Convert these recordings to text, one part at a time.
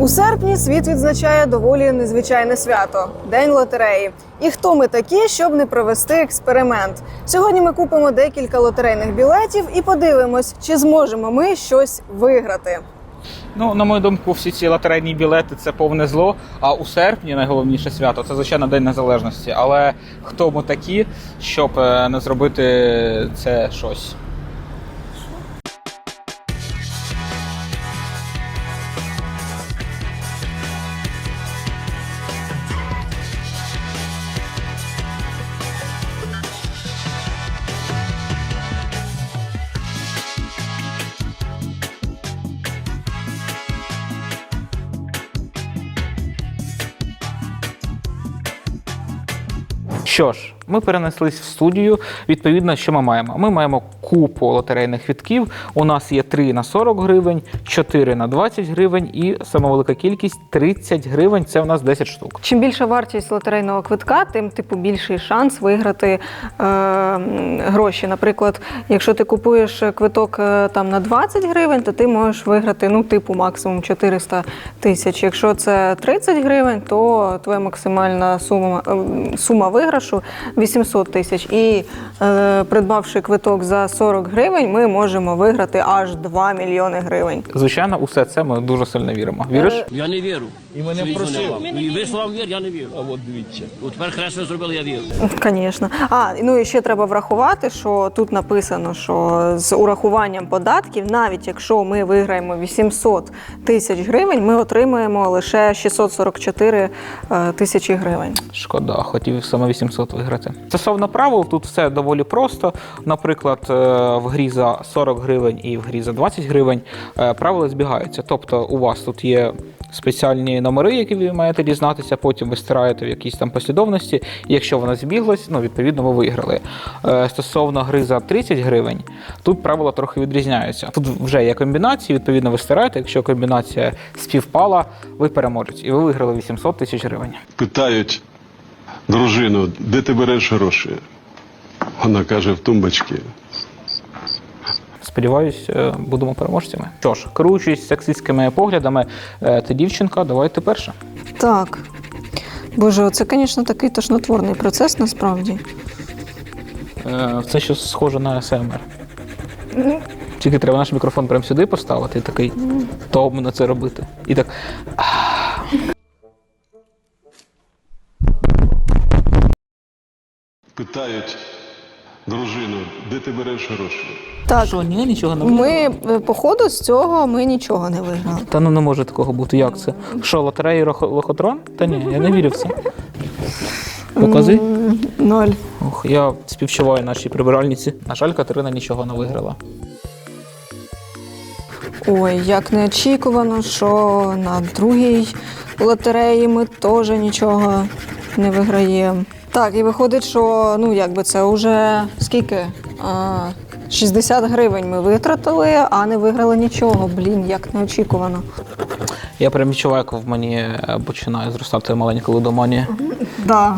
У серпні світ відзначає доволі незвичайне свято День лотереї. І хто ми такі, щоб не провести експеримент? Сьогодні ми купимо декілька лотерейних білетів і подивимось, чи зможемо ми щось виграти. Ну, на мою думку, всі ці лотерейні білети це повне зло. А у серпні найголовніше свято це звичайно День Незалежності. Але хто ми такі, щоб е, не зробити це щось? Що ж, ми перенеслись в студію. Відповідно, що ми маємо? Ми маємо купу лотерейних квітків. У нас є 3 на 40 гривень, 4 на 20 гривень і сама велика кількість 30 гривень. Це у нас 10 штук. Чим більша вартість лотерейного квитка, тим типу більший шанс виграти е, гроші. Наприклад, якщо ти купуєш квиток е, там на 20 гривень, то ти можеш виграти ну, типу максимум 400 тисяч. Якщо це 30 гривень, то твоя максимальна сума, ем, сума виграшу 800 тисяч. І е, придбавши квиток за 40 гривень, ми можемо виграти аж 2 мільйони гривень. Звичайно, усе це ми дуже сильно віримо. Віриш? Я не вірю. І мене не. І ви словам вір, я не вірю. А от дивіться. От тепер хресно зробили, я вірю. Звісно. А ну і ще треба врахувати, що тут написано, що з урахуванням податків, навіть якщо ми виграємо 800 тисяч гривень, ми отримаємо лише 644 е, тисячі гривень. Шкода, хотів саме 800 виграти. Стосовно правил, тут все доволі просто. Наприклад, е, в грі за 40 гривень і в грі за 20 гривень е, правила збігаються. Тобто у вас тут є спеціальні номери, які ви маєте дізнатися, потім ви стираєте в якійсь там послідовності. І якщо вона збіглась, ну відповідно ви виграли. Е, Стосовно гри за 30 гривень, тут правила трохи відрізняються. Тут вже є комбінації, відповідно, ви стираєте. Якщо комбінація співпала, ви переможець і ви виграли 800 тисяч гривень. Питають дружину, де ти береш гроші? Вона каже, в тумбочці. Сподіваюсь, е, будемо переможцями. Що ж, керуючись сексистськими поглядами, е, ти дівчинка, давай ти перша. Так. Боже, це, звісно, такий тошнотворний процес насправді. Е, Це щось схоже на СМР. Тільки треба наш мікрофон прямо сюди поставити і такий томно це робити. І так. Питають дружину, де ти береш гроші? Так, Що, ні, нічого не ми е, по з цього ми нічого не виграли. Та ну не може такого бути. Як це? Що, лотереї рохо- лохотрон? Та ні, я не вірю в це. Показуй. М, Ноль. Ох, я співчуваю нашій прибиральниці. На жаль, Катерина нічого не виграла. Ой, як неочікувано, що на другій лотереї ми теж нічого не виграємо. Так, і виходить, що ну якби це вже скільки? А, 60 гривень ми витратили, а не виграли нічого. Блін, як неочікувано. Я прям відчуваю, як в мені е, починає зростати маленька лудоманія. Да.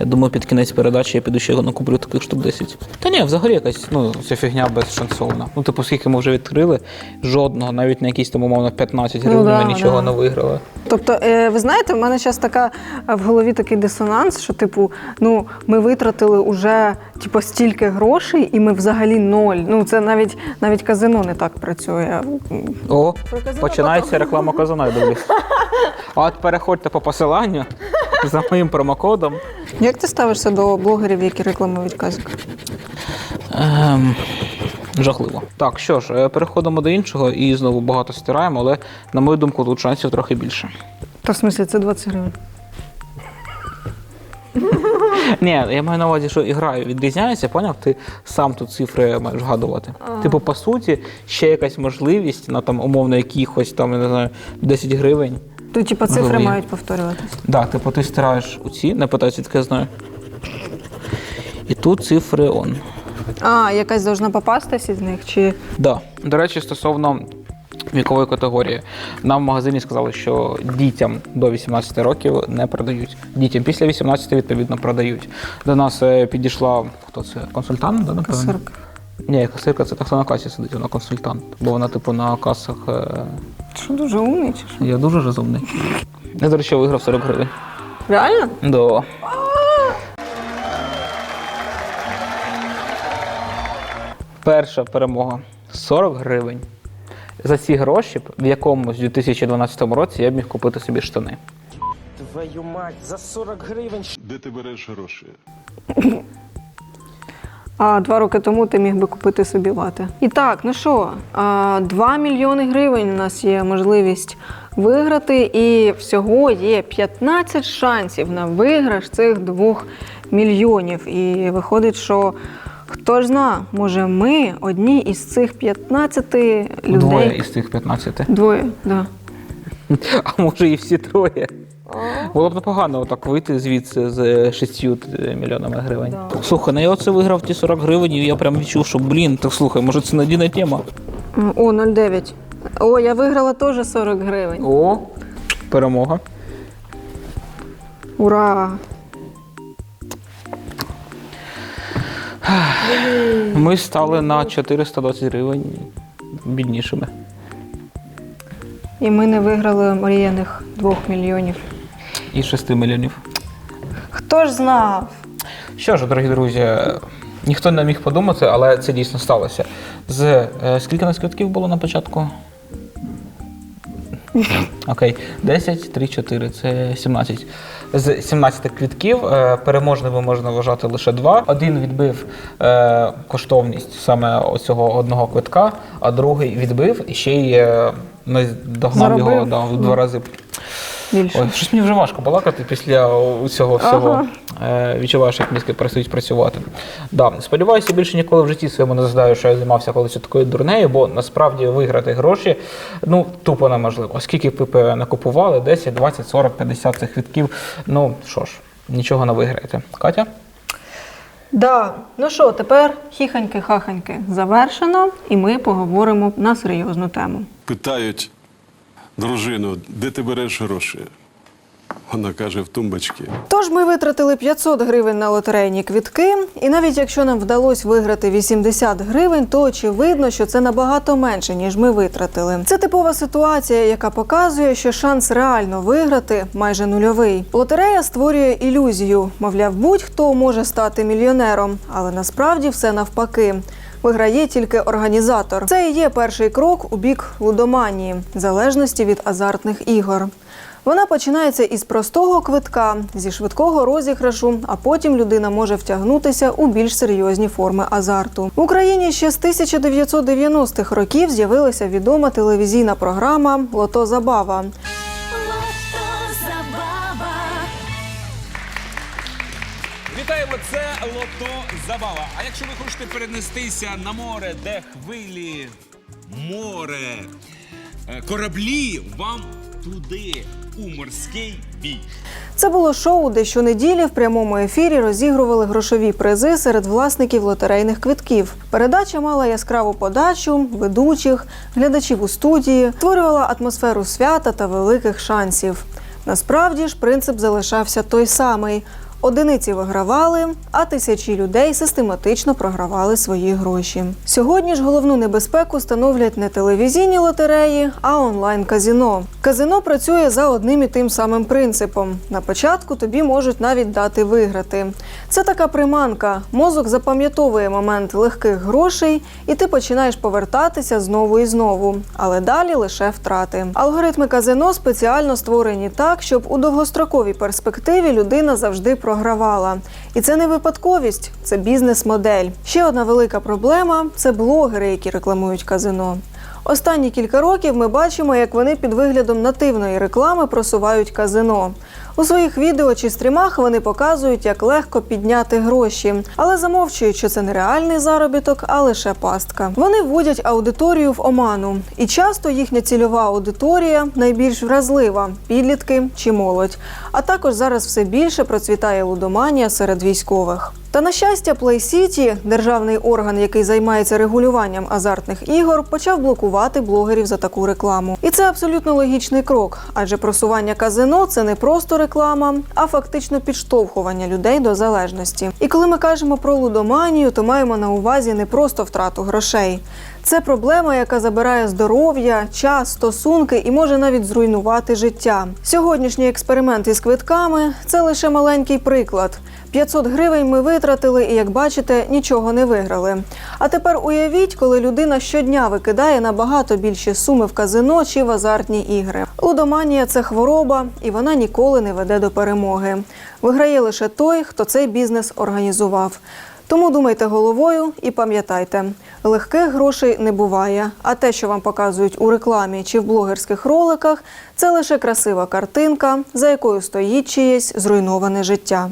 Я думаю, під кінець передачі я піду ще накуплю таких штук 10. Та ні, взагалі якась ну, ця фігня безшансовна. Ну, типу, скільки ми вже відкрили, жодного, навіть на якісь там умовно 15 Ну гривень да, ми нічого да. не виграли. Тобто, е, ви знаєте, в мене зараз така в голові такий дисонанс, що типу, ну ми витратили уже типу, стільки грошей, і ми взагалі ноль. Ну це навіть навіть казино не так працює. О, Про казино починається потім. реклама казана, я дивлюсь. А от переходьте по посиланню за моїм промокодом. Як ти ставишся до блогерів, які рекламують казик? Ем, жахливо. Так, що ж, е, переходимо до іншого і знову багато стираємо, але на мою думку, тут шансів трохи більше. Та в смислі, це 20 гривень. Ні, я маю на увазі, що ігра відрізняється, поняв? Ти сам тут цифри маєш вгадувати. Типу, по суті, ще якась можливість на там умовно якихось там, я не знаю, 10 гривень. Тут, типу, цифри Голові. мають повторюватись. Да, типу, ти стираєш у ці, не питайся, таке знаю. І тут цифри он. А, якась должна попастись із них, чи Да. До речі, стосовно вікової категорії, нам в магазині сказали, що дітям до 18 років не продають. Дітям після 18 відповідно продають. До нас е, підійшла хто це? Консультант, да, напевно? касирка. Ні, касирка це так хто на касі сидить, вона консультант. Бо вона, типу, на касах. Що дуже умний чи що? Я дуже розумний. Я, до речі, виграв 40 гривень. Реально? Да. Перша перемога 40 гривень. За ці гроші б в якомусь 2012 році я б міг купити собі штани. Твою мать, за 40 гривень Де ти береш гроші? А два роки тому ти міг би купити собі лати. І так, ну що, а, 2 мільйони гривень у нас є можливість виграти, і всього є 15 шансів на виграш цих 2 мільйонів. І виходить, що хто ж зна, може, ми одні із цих 15 людей. Двоє із тих 15. Двоє, да. А може і всі троє. Було б непогано отак вийти звідси з 6 мільйонами гривень. Слухай, ну я оце виграв ті 40 гривень, і я прям відчув, що блін, так слухай, може це надійна тема. О, 0,9. О, я виграла теж 40 гривень. О, перемога. Ура! Ми стали на 420 гривень біднішими. І ми не виграли мріяних 2 мільйонів. І 6 мільйонів. Хто ж знав? Що ж, дорогі друзі, ніхто не міг подумати, але це дійсно сталося. З е, скільки нас квитків було на початку? Окей, 10, 3, 4, це 17. З 17 квитків е, переможними можна вважати лише два. Один відбив е, коштовність саме оцього одного квитка, а другий відбив і ще й е, не догнав його Заробив. да, в два рази. Більше. Ой, щось мені вже важко балакати після цього всього. Ага. Е, відчуваєш, як мізки перестають працювати. Да, сподіваюся, більше ніколи в житті своєму не згадаю, що я займався колись такою дурнею, бо насправді виграти гроші ну тупо неможливо. Оскільки б ви не купували 10, 20, 40, 50 цих квитків, ну що ж, нічого не виграєте. Катя? Да. Ну що, тепер хіханьки-хаханьки завершено, і ми поговоримо на серйозну тему. Питають дружину, де ти береш гроші? Вона каже, в тумбочці. Тож ми витратили 500 гривень на лотерейні квітки, і навіть якщо нам вдалося виграти 80 гривень, то очевидно, що це набагато менше, ніж ми витратили. Це типова ситуація, яка показує, що шанс реально виграти майже нульовий. Лотерея створює ілюзію, мовляв, будь-хто може стати мільйонером, але насправді все навпаки. Виграє тільки організатор. Це і є перший крок у бік лудоманії, залежності від азартних ігор. Вона починається із простого квитка, зі швидкого розіграшу, а потім людина може втягнутися у більш серйозні форми азарту. В Україні ще з 1990-х років з'явилася відома телевізійна програма Лото Забава. Вітаємо! Це Лото Забава. А якщо ви хочете перенестися на море, де хвилі, море, е, кораблі, вам туди, у морський бій. Це було шоу, де щонеділі в прямому ефірі розігрували грошові призи серед власників лотерейних квитків. Передача мала яскраву подачу, ведучих, глядачів у студії, створювала атмосферу свята та великих шансів. Насправді ж принцип залишався той самий. Одиниці вигравали, а тисячі людей систематично програвали свої гроші. Сьогодні ж головну небезпеку становлять не телевізійні лотереї, а онлайн-казіно. Казино працює за одним і тим самим принципом. На початку тобі можуть навіть дати виграти. Це така приманка. Мозок запам'ятовує момент легких грошей, і ти починаєш повертатися знову і знову. Але далі лише втрати. Алгоритми казино спеціально створені так, щоб у довгостроковій перспективі людина завжди програвала. І це не випадковість, це бізнес-модель. Ще одна велика проблема це блогери, які рекламують казино. Останні кілька років ми бачимо, як вони під виглядом нативної реклами просувають казино. У своїх відео чи стрімах вони показують, як легко підняти гроші, але замовчують, що це не реальний заробіток, а лише пастка. Вони вводять аудиторію в оману, і часто їхня цільова аудиторія найбільш вразлива підлітки чи молодь. А також зараз все більше процвітає лудоманія серед військових. Та на щастя, Play City, державний орган, який займається регулюванням азартних ігор, почав блокувати блогерів за таку рекламу. І це абсолютно логічний крок, адже просування казино це не просто реклама, а фактично підштовхування людей до залежності. І коли ми кажемо про лудоманію, то маємо на увазі не просто втрату грошей. Це проблема, яка забирає здоров'я, час, стосунки і може навіть зруйнувати життя. Сьогоднішній експеримент із квитками це лише маленький приклад. 500 гривень ми витратили і, як бачите, нічого не виграли. А тепер уявіть, коли людина щодня викидає набагато більші суми в казино чи в азартні ігри. Лудоманія це хвороба, і вона ніколи не веде до перемоги. Виграє лише той, хто цей бізнес організував. Тому думайте головою і пам'ятайте, легких грошей не буває. А те, що вам показують у рекламі чи в блогерських роликах, це лише красива картинка, за якою стоїть чиєсь зруйноване життя.